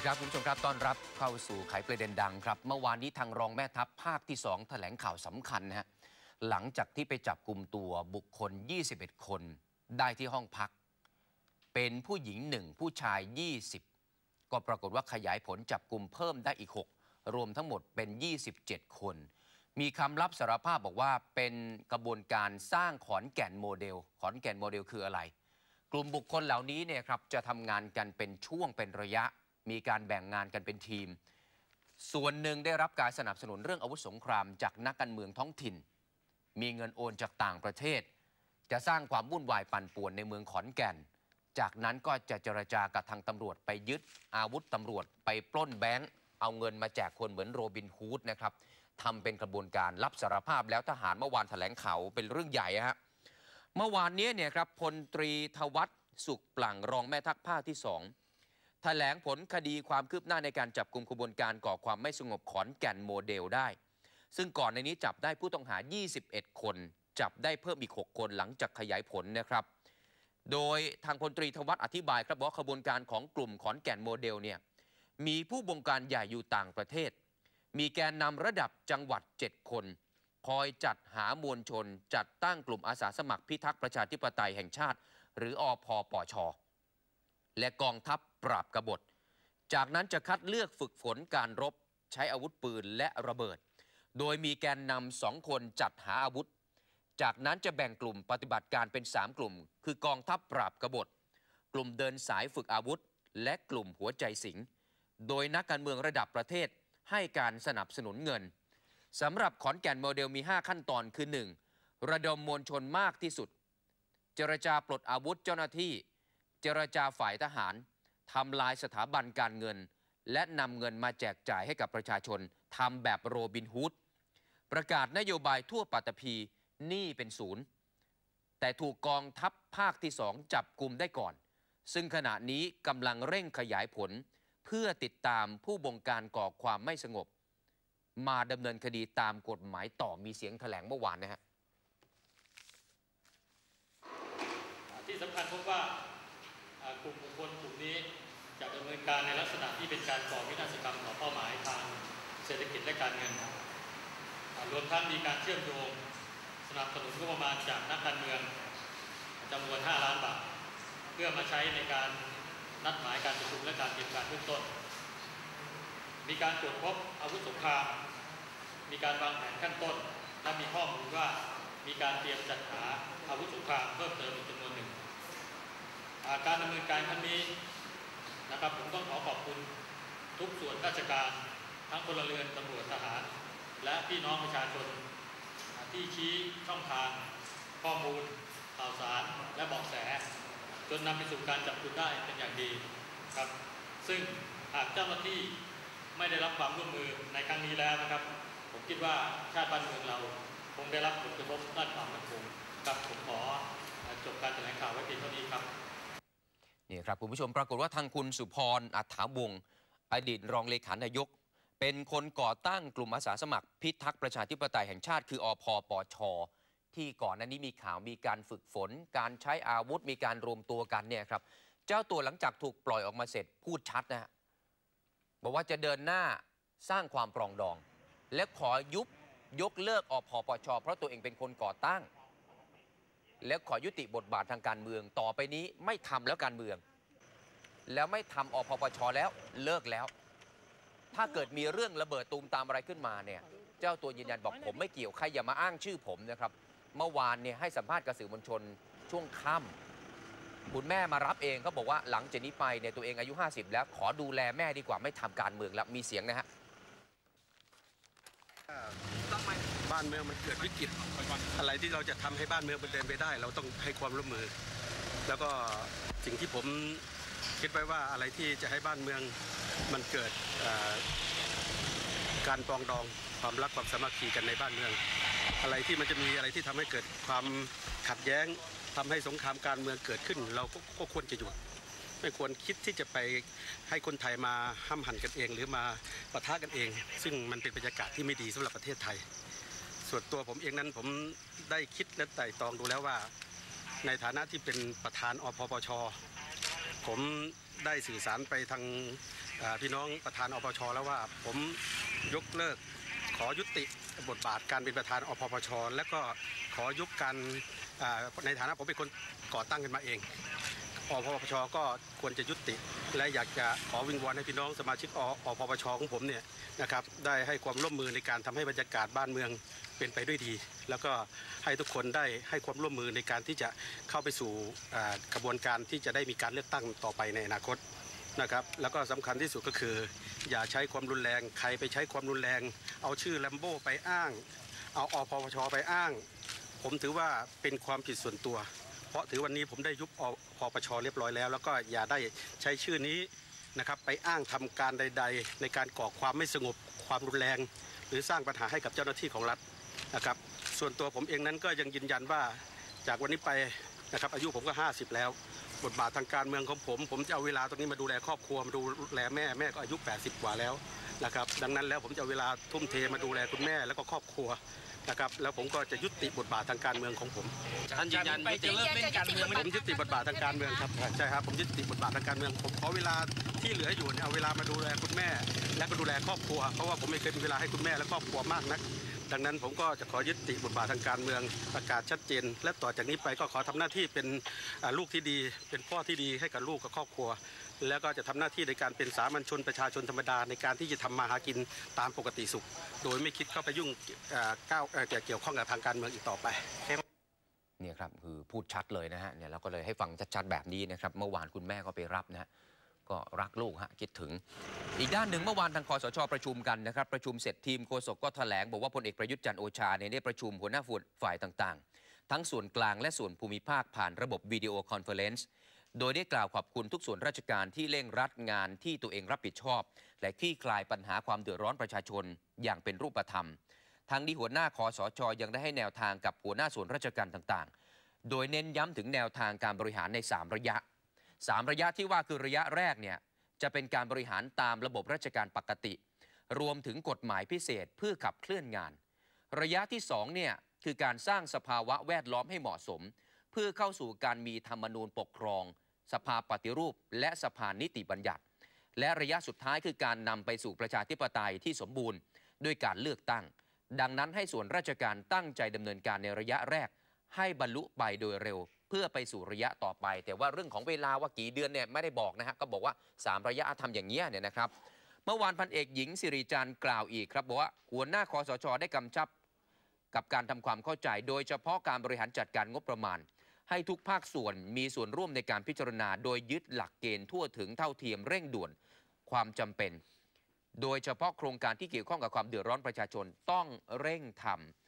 ดีครับคุณผู้ชมครับต้อนรับเข้าสู่ไขประเด็นดังครับ เมื่อวานนี้ทางรองแม่ทัพภาคที่ 2 แถลงข่าวสำคัญนะฮะหลังจากที่ไปจับกลุ่มตัวบุคคล 21 คนได้ที่ห้องพัก เป็นผู้หญิงหนึ่งผู้ชาย 20 ก็ปรากฏว่าขยายผลจับกลุ่มเพิ่มได้อีก 6 รวมทั้งหมดเป็น 27 คน มีคำรับสารภาพบอกว่าเป็นกระบวนการสร้างขอนแก่นโมเดล ขอนแก่นโมเดลคืออะไร กลุ่มบุคคลเหล่านี้เนี่ยครับจะทำงานกันเป็นช่วงเป็นระยะ มีการแบ่งงานกันเป็นทีม ส่วนหนึ่งได้รับการสนับสนุนเรื่องอาวุธสงครามจากนักการเมืองท้องถิ่น มีเงินโอนจากต่างประเทศ จะสร้างความวุ่นวายปั่นป่วนในเมืองขอนแก่น จากนั้นก็จะเจรจากับทางตำรวจไปยึดอาวุธตำรวจไปปล้นแบงก์เอาเงินมาแจกคนเหมือนโรบินฮูดนะครับทำเป็นกระบวนการรับสารภาพแล้วทหารเมื่อวานแถลงข่าวเป็นเรื่องใหญ่ฮะเมื่อวานนี้เนี่ยครับพลตรีทวัฒน์สุขปลั่งรองแม่ทัพภาคที่สอง แถลงผลคดีความคืบหน้าในการจับกลุ่มขบวนการก่อความไม่สงบขอนแก่นโมเดลได้ ซึ่งก่อนในนี้จับได้ผู้ต้องหา 21 คน จับได้เพิ่มอีก 6 คนหลังจากขยายผลนะครับ โดยทางพลตรีทวัฒน์อธิบายครับว่าขบวนการของกลุ่มขอนแก่นโมเดลเนี่ยมีผู้บงการใหญ่อยู่ต่างประเทศ มีแกนนำระดับจังหวัด 7 คน คอยจัดหามวลชน จัดตั้งกลุ่มอาสาสมัครพิทักษ์ประชาธิปไตยแห่งชาติ หรืออพปชและกองทัพ ปราบกบฏ จากนั้นจะคัดเลือกฝึกฝนการรบ ใช้อาวุธปืนและระเบิด โดยมีแกนนำสองคนจัดหาอาวุธ จากนั้นจะแบ่งกลุ่มปฏิบัติการเป็น 3 กลุ่ม คือกองทัพปราบกบฏ กลุ่มเดินสายฝึกอาวุธ และกลุ่มหัวใจสิง โดยนักการเมืองระดับประเทศให้การสนับสนุนเงินสำหรับขอนแก่นโมเดลมี 5 ขั้นตอนคือ 1. ระดมมวลชนมากที่สุด เจรจาปลดอาวุธเจ้าหน้าที่ เจรจาฝ่ายทหาร ทำลายสถาบันการเงิน และนำเงินมาแจกจ่ายให้กับประชาชนทำแบบโรบินฮูดประกาศนโยบายทั่วปัตภีหนี้เป็นศูนย์ แต่ถูกกองทัพภาคที่สองจับกลุ่มได้ก่อน ซึ่งขณะนี้กำลังเร่งขยายผล เพื่อติดตามผู้บงการก่อความไม่สงบ มาดำเนินคดีตามกฎหมายต่อมีเสียงแถลงเมื่อวานนะฮะที่สำคัญพบว่ากลุ่มบุคคลกลุ่มนี้ การก่อวินาศกรรมต่อเป้าหมายทางเศรษฐกิจและการเงินรวมทั้งมีการเชื่อมโยงสนับสนุนงบประมาณจากนักการเมืองจำนวน 5 ล้านบาท เพื่อมาใช้ในการนัดหมายการประชุมและการเตรียมการเบื้องต้น มีการตรวจพบอาวุธสงคราม มีการวางแผนขั้นต้น และมีข้อมูลว่ามีการเตรียมจัดหาอาวุธสงครามเพิ่มเติมอีกจำนวนหนึ่งาการดำเนินการครั้งนี้นะครับผมต้องขอขอบคุณ ทุกส่วนราชการ ทั้งพลเรือนตำรวจทหาร และพี่น้องประชาชน ที่ชี้ช่องทาง ข้อมูล ข่าวสารและเบอกแส จนนำไปสู่การจับกุมได้เป็นอย่างดีครับ ซึ่งหากเจ้าหน้าที่ไม่ได้รับความร่วมมือในครั้งนี้แล้วนะครับ ผมคิดว่าชาติบ้านเมืองเราคงได้รับผลกระทบด้านความมั่นคงครับผมขอจบการแถลงข่าวไว้เพียงเท่านี้ครับนี่ครับคุณผู้ชมปรากฏว่าทางคุณสุพรอัฐาวงศ์ อดีตรองเลขานายก เป็นคนก่อตั้งกลุ่มอาสาสมัคร พิทักษ์ประชาธิปไตยแห่งชาติคืออพปช ที่ก่อนหน้านี้มีข่าวมีการฝึกฝน การใช้อาวุธมีการรวมตัวกันเนี่ยครับเจ้าตัวหลังจากถูกปล่อยออกมาเสร็จพูดชัดนะบอกว่าจะเดินหน้าสร้างความปรองดอง และขอยุบยกเลิกอพปช เพราะตัวเองเป็นคนก่อตั้ง และขอยุติบทบาททางการเมือง ต่อไปนี้ไม่ทำแล้วการเมือง แล้วไม่ทำอพปชแล้วเลิกแล้ว ถ้าเกิดมีเรื่องระเบิดตูมตามอะไรขึ้นมาเนี่ย เจ้าตัวยืนยันบอกผมไม่เกี่ยวใครอย่ามาอ้างชื่อผมนะครับ เมื่อวานเนี่ยให้สัมภาษณ์กับสื่อมวลชนช่วงค่ำคุณแม่มารับเองเขาบอกว่าหลังจากนี้ไปเนี่ยตัวเองอายุ 50 แล้วขอดูแลแม่ดีกว่าไม่ทำการเมืองแล้วมีเสียงนะฮะบ้านเมืองมันเกิดวิกฤตอะไรที่เราจะทำให้บ้านเมืองมันเดินไปได้ เราต้องให้ความร่วมมือ แล้วก็สิ่งที่ผม คิดไว้ว่าอะไรที่จะให้บ้านเมืองมันเกิดการปองดองความรักความสามัคคีกันในบ้านเมือง อะไรที่มันจะมีอะไรที่ทำให้เกิดความขัดแย้งทำให้สงครามการเมืองเกิดขึ้น เราก็ควรจะหยุดไม่ควรคิดที่จะไปให้คนไทยมาห้ามหันกันเอง หรือมาปะทะกันเอง ซึ่งมันเป็นบรรยากาศที่ไม่ดีสำหรับประเทศไทย ส่วนตัวผมเองนั้นผมได้คิดและไต่ตองดูแล้วว่า ในฐานะที่เป็นประธานอพปช ผมได้สื่อสารไปทางพี่น้องประธานอปชแล้วว่าผมยกเลิกขอยุติบทบาทการเป็นประธานอปปชและก็ขอยุบการในฐานะผมเป็นคนก่อตั้งขึ้นมาเองอพปชก็ควรจะยุติ และอยากจะขอวิงวอนให้พี่น้องสมาชิกออพปชของผมเนี่ยนะครับได้ให้ความร่วมมือในการทำให้บรรยากาศบ้านเมือง เป็นไปด้วยดี แล้วก็ให้ทุกคนได้ให้ความร่วมมือในการที่จะเข้าไปสู่กระบวนการที่จะได้มีการเลือกตั้งต่อไปในอนาคตนะครับแล้วก็สำคัญที่สุดก็คือ อย่าใช้ความรุนแรงใครไปใช้ความรุนแรง เอาชื่อแลมโบ้ไปอ้าง เอาอพปชไปอ้าง ผมถือว่าเป็นความผิดส่วนตัว เพราะถือวันนี้ผมได้ยุบอพปชเรียบร้อยแล้ว แล้วก็อย่าได้ใช้ชื่อนี้นะครับไปอ้างทำการใด ๆ ในการก่อความไม่สงบความรุนแรง หรือสร้างปัญหาให้กับเจ้าหน้าที่ของรัฐ นะครับ ส่วนตัวผมเองนั้นก็ยังยืนยันว่าจากวันนี้ไปนะครับอายุผมก็ 50 แล้ว บทบาททางการเมืองของผม ผมจะเอาเวลาตรงนี้มาดูแลครอบครัวมาดูแลแม่แม่ก็อายุ 80 กว่าแล้วนะครับดังนั้นแล้วผมจะเอาเวลาทุ่มเทมาดูแลคุณแม่แล้วก็ครอบครัวนะครับแล้วผมก็จะยุติบทบาททางการเมืองของผมท่านยืนยันไปยุจะติเลิกเล่นการเมืองไหมผมยุติบทบาททางการเมืองครับใช่ครับผมยุติบทบาททางการเมืองผมขอเวลาที่เหลืออยู่เนี่ยเอาเวลามาดูแลคุณแม่ และก็ดูแลครอบครัวเพราะว่าผมไม่เคยมีเวลาให้คุณแม่และครอบครัวมากนัก ดังนั้นผมก็จะขอยุติบทบาททางการเมืองประกาศชัดเจน และต่อจากนี้ไปก็ขอทำหน้าที่เป็นลูกที่ดี เป็นพ่อที่ดีให้กับลูกกับครอบครัว แล้วก็จะทำหน้าที่ในการเป็นสามัญชนประชาชนธรรมดาในการที่จะทำมาหากินตามปกติสุข โดยไม่คิดเข้าไปยุ่งเอ่อก้าวเอ่อเกี่ยวข้องกับทางการเมืองอีกต่อไปเนี่ยครับคือพูดชัดเลยนะฮะเนี่ยเราก็เลยให้ฟังชัดๆแบบนี้นะครับ เมื่อวานคุณแม่ก็ไปรับนะฮะ ก็รักลูกฮะคิดถึง อีกด้านหนึ่งเมื่อวานทางคอสชประชุมกันนะครับ ประชุมเสร็จทีมโฆษกก็แถลงบอกว่าพลเอกประยุทธ์จันโอชาเนี่ยได้ประชุมหัวหน้าฝ่ายต่างๆ ทั้งส่วนกลางและส่วนภูมิภาคผ่านระบบวิดีโอคอนเฟอเรนซ์โดยได้กล่าวขอบคุณทุกส่วนราชการที่เร่งรัดงานที่ตัวเองรับผิดชอบ และคลี่คลายปัญหาความเดือดร้อนประชาชนอย่างเป็นรูปธรรม ทั้งนี้หัวหน้าคอสชยังได้ให้แนวทางกับหัวหน้าส่วนราชการต่างๆ โดยเน้นย้ำถึงแนวทางการบริหารใน 3 ระยะ 3 ระยะที่ว่าคือระยะแรกเนี่ยจะเป็นการบริหารตามระบบราชการปกติ รวมถึงกฎหมายพิเศษเพื่อขับเคลื่อนงาน ระยะที่2เนี่ยคือการสร้างสภาวะแวดล้อมให้เหมาะสม เพื่อเข้าสู่การมีธรรมนูญปกครอง สภาปฏิรูป และสภานิติบัญญัติ และระยะสุดท้ายคือการนำไปสู่ประชาธิปไตยที่สมบูรณ์ ด้วยการเลือกตั้ง ดังนั้นให้ส่วนราชการตั้งใจดำเนินการในระยะแรก ให้บรรลุไปโดยเร็ว เพื่อไปสู่ระยะต่อไป แต่ว่าเรื่องของเวลาว่ากี่เดือนเนี่ยไม่ได้บอกนะฮะก็บอกว่า 3 ระยะทำอย่างเงี้ยเนี่ยนะครับ เมื่อวานพันเอกหญิงสิริจันทร์กล่าวอีกครับบอกว่าหัวหน้าคอสชได้กำชับกับการทำความเข้าใจ โดยเฉพาะการบริหารจัดการงบประมาณ ให้ทุกภาคส่วนมีส่วนร่วมในการพิจารณา โดยยึดหลักเกณฑ์ทั่วถึงเท่าเทียมเร่งด่วนความจำเป็น โดยเฉพาะโครงการที่เกี่ยวข้องกับความเดือดร้อนประชาชนต้องเร่งทำ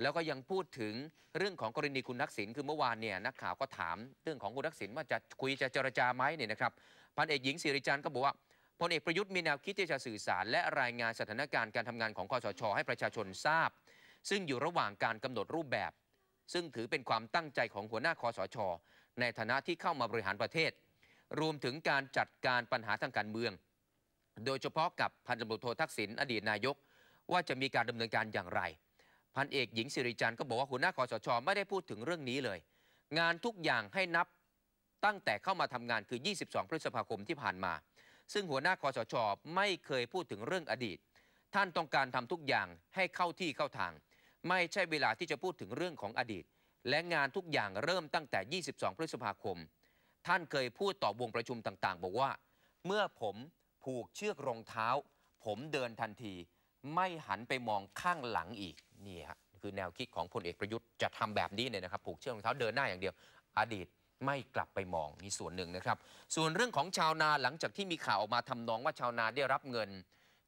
แล้วก็ยังพูดถึงเรื่องของกรณีคุณทักษิณคือเมื่อวานเนี่ยนักข่าวก็ถามเรื่องของคุณทักษิณว่าจะคุยจะเจรจาไหมเนี่ยนะครับพันเอกหญิงสิริจันทร์ก็บอกว่าพลเอกประยุทธ์มีแนวคิดที่จะสื่อสาร และรายงานสถานการณ์การทำงานของคอสช ให้ประชาชนทราบ ซึ่งอยู่ระหว่างการกำหนดรูปแบบ ซึ่งถือเป็นความตั้งใจของหัวหน้าคอสช ในฐานะที่เข้ามาบริหารประเทศ รวมถึงการจัดการปัญหาทางการเมือง โดยเฉพาะกับพันตำรวจโททักษิณอดีตนายก ว่าจะมีการดำเนินการอย่างไร พันเอกหญิงสิริจันทร์ก็บอกว่าหัวหน้าคอสชไม่ได้พูดถึงเรื่องนี้เลย งานทุกอย่างให้นับตั้งแต่เข้ามาทำงานคือ 22 พฤษภาคมที่ผ่านมา ซึ่งหัวหน้าคอสชไม่เคยพูดถึงเรื่องอดีต ท่านต้องการทำทุกอย่างให้เข้าที่เข้าทาง ไม่ใช่เวลาที่จะพูดถึงเรื่องของอดีต และงานทุกอย่างเริ่มตั้งแต่ 22 พฤษภาคม ท่านเคยพูดต่อวงประชุมต่างๆ บอกว่า เมื่อผมผูกเชือกรองเท้า ผมเดินทันที ไม่หันไปมองข้างหลังอีกนี่ฮะคือแนวคิดของพลเอกประยุทธ์จะทำแบบนี้เนี่ยนะครับผูกเชือกรองเท้าเดินหน้าอย่างเดียว อดีตไม่กลับไปมองนี่ส่วนหนึ่งนะครับ ส่วนเรื่องของชาวนาหลังจากที่มีข่าวออกมาทำนองว่าชาวนาได้รับเงิน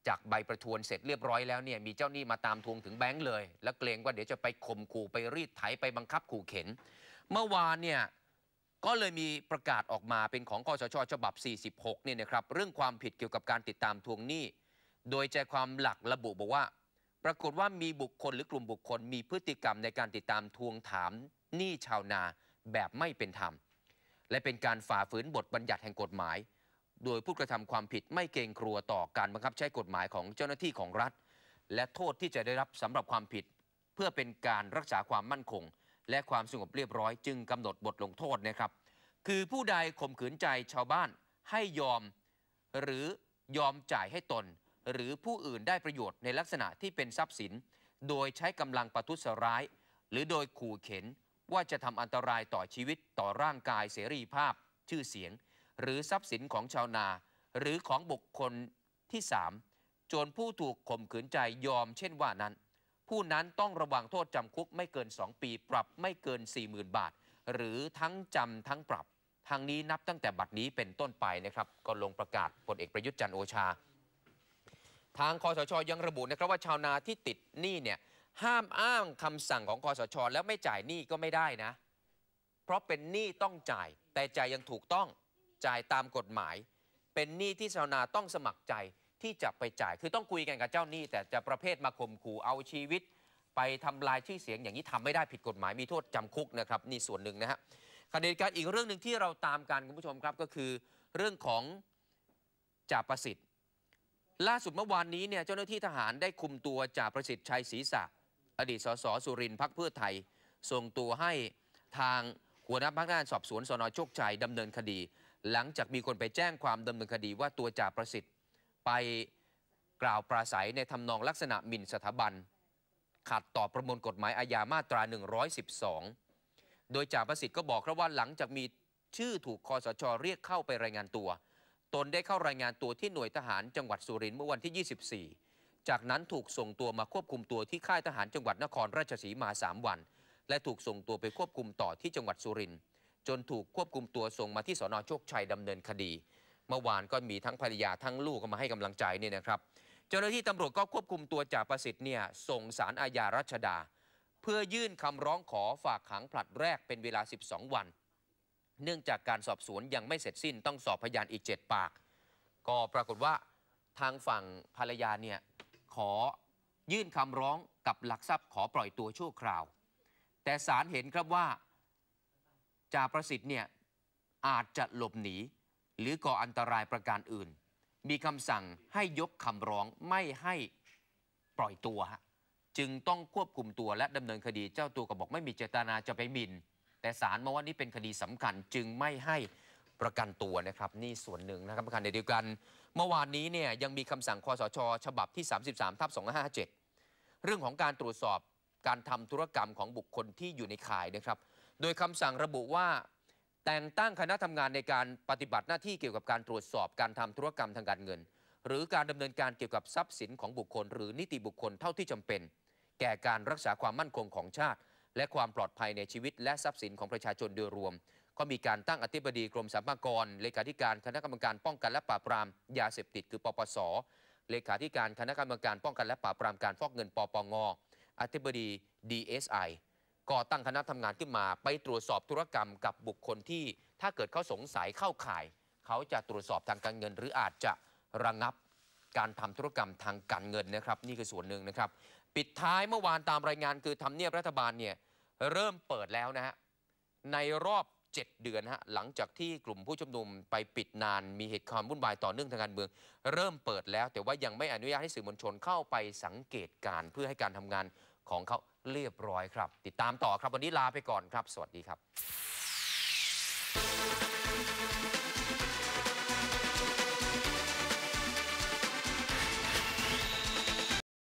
จากใบประทวนเสร็จเรียบร้อยแล้วเนี่ยมีเจ้าหนี้มาตามทวงถึงแบงก์เลย แล้วเกรงว่าเดี๋ยวจะไปข่มขู่ไปรีดไถไปบังคับขู่เข็น เมื่อวานเนี่ยก็เลยมีประกาศออกมาเป็นของคอสชฉบับ 46เนี่ยนะครับเรื่องความผิดเกี่ยวกับการติดตามทวงหนี้ โดยใจความหลักระบุบอกว่า ปรากฏว่ามีบุคคลหรือกลุ่มบุคคล มีพฤติกรรมในการติดตามทวงถามหนี้ชาวนาแบบไม่เป็นธรรม และเป็นการฝ่าฝืนบทบัญญัติแห่งกฎหมาย โดยผู้กระทำความผิดไม่เกรงกลัวต่อการบังคับใช้กฎหมายของเจ้าหน้าที่ของรัฐ และโทษที่จะได้รับสำหรับความผิด เพื่อเป็นการรักษาความมั่นคง และความสงบเรียบร้อยจึงกำหนดบทลงโทษนะครับ คือผู้ใดข่มขืนใจชาวบ้านให้ยอม หรือยอมจ่ายให้ตน หรือผู้อื่นได้ประโยชน์ในลักษณะที่เป็นทรัพย์สิน โดยใช้กำลังประทุษร้าย หรือโดยขู่เข็นว่าจะทำอันตรายต่อชีวิตต่อร่างกายเสรีภาพ ชื่อเสียง หรือทรัพย์สินของชาวนา หรือของบุคคลที่ 3 จนผู้ถูกข่มขืนใจยอมเช่นว่านั้น ผู้นั้นต้องระวังโทษจำคุกไม่เกิน 2 ปี ปรับไม่เกิน 40,000 บาท หรือทั้งจำทั้งปรับทางนี้นับตั้งแต่บัดนี้เป็นต้นไปนะครับ ก็ลงประกาศพลเอกประยุทธ์จันโอชา ทางคอสชยังระบุนะครับว่าชาวนาที่ติดหนี้เนี่ยห้ามอ้างคำสั่งของคอสช แล้วไม่จ่ายหนี้ก็ไม่ได้นะ เพราะเป็นหนี้ต้องจ่าย แต่จ่ายยังถูกต้องจ่ายตามกฎหมาย เป็นหนี้ที่ชาวนาต้องสมัครใจที่จะไปจ่าย คือต้องคุยกันกับเจ้าหนี้ แต่จะประเภทมาข่มขู่เอาชีวิต ไปทำลายชื่อเสียงอย่างนี้ทำไม่ได้ผิดกฎหมายมีโทษจำคุกนะครับนี่ส่วนหนึ่งนะฮะขณะเดียวกันอีกเรื่องหนึ่งที่เราตามกันคุณผู้ชมครับก็คือ เรื่องของจ่าประสิทธิ ล่าสุดเมื่อวานนี้เนี่ยเจ้าหน้าที่ทหารได้คุมตัวจ่าประสิทธิ์ชัยศรีษะ อดีตสสสุรินทร์พักเพื่อไทย ส่งตัวให้ทางหัวหน้าพนักงานสอบสวนสนโชคชัยดำเนินคดี หลังจากมีคนไปแจ้งความดำเนินคดีว่าตัวจ่าประสิทธิ์ไปกล่าวปราศัยในทำนองลักษณะหมิ่นสถาบัน ขัดต่อประมวลกฎหมายอาญามาตรา 112 โดยจ่าประสิทธิ์ก็บอกครับว่าหลังจากมีชื่อถูกคอสชเรียกเข้าไปรายงานตัว ตนได้เข้ารายงานตัวที่หน่วยทหารจังหวัดสุรินทร์เมื่อวันที่ 24 จากนั้นถูกส่งตัวมาควบคุมตัวที่ค่ายทหารจังหวัดนครราชสีมา 3 วัน และถูกส่งตัวไปควบคุมต่อที่จังหวัดสุรินทร์จนถูกควบคุมตัวส่งมาที่สนโชคชัยดำเนินคดี เมื่อวานก็มีทั้งภรรยาทั้งลูกก็มาให้กำลังใจเนี่ยนะครับ เจ้าหน้าที่ตำรวจก็ควบคุมตัวจ่าประสิทธิ์เนี่ยส่งสารอาญารัชดา เพื่อยื่นคำร้องขอฝากขังผลัดแรกเป็นเวลา 12 วัน เนื่องจากการสอบสวนยังไม่เสร็จสิ้นต้องสอบพยานอีก 7 ปาก ก็ปรากฏว่าทางฝั่งภรรยาเนี่ยขอยื่นคำร้องกับหลักทรัพย์ขอปล่อยตัวชั่วคราว แต่ศาลเห็นครับว่าจ่าประสิทธิ์เนี่ยอาจจะหลบหนี หรือก่ออันตรายประการอื่น มีคำสั่งให้ยกคำร้องไม่ให้ปล่อยตัว จึงต้องควบคุมตัวและดำเนินคดีเจ้าตัวก็บอกไม่มีเจตนาจะไปหมิน แต่ศาลมองว่านี่เป็นคดีสำคัญจึงไม่ให้ประกันตัวนะครับ นี่ส่วนหนึ่งนะครับประการเดียวกัน เมื่อวานนี้เนี่ยยังมีคำสั่งคอสช ฉบับที่ 33ทับ2557 เรื่องของการตรวจสอบการทำธุรกรรมของบุคคลที่อยู่ในข่ายนะครับ โดยคำสั่งระบุว่า แต่งตั้งคณะทำงานในการปฏิบัติหน้าที่เกี่ยวกับการตรวจสอบการทำธุรกรรมทางการเงิน หรือการดำเนินการเกี่ยวกับทรัพย์สินของบุคคล หรือนิติบุคคลเท่าที่จำเป็น แก่การรักษาความมั่นคงของชาติ และความปลอดภัยในชีวิตและทรัพย์สินของประชาชนโดยรวม ก็มีการตั้งอธิบดีกรมสรรพากรเลขาธิการคณะกรรมการป้องกันและปราบปรามยาเสพติดคือปปส เลขาธิการคณะกรรมการป้องกันและปราบปรามการฟอกเงินปปงอธิบดี DSI ก่อตั้งคณะทำงานขึ้นมาไปตรวจสอบธุรกรรมกับบุคคลที่ถ้าเกิดเขาสงสัยเข้าข่าย เขาจะตรวจสอบทางการเงิน หรืออาจจะระงับการทำธุรกรรมทางการเงินนะครับ นี่คือส่วนหนึ่งนะครับ ปิดท้ายเมื่อวานตามรายงานคือทำเนียบรัฐบาลเนี่ย เริ่มเปิดแล้วนะฮะในรอบ 7 เดือนฮะหลังจากที่กลุ่มผู้ชุมนุมไปปิดนานมีเหตุความวุ่นวายต่อเนื่องทางการเมือง เริ่มเปิดแล้ว แต่ว่ายังไม่อนุญาตให้สื่อมวลชนเข้าไปสังเกตการเพื่อให้การทำงานของเขาเรียบร้อยครับ ติดตามต่อครับวันนี้ลาไปก่อนครับ สวัสดีครับ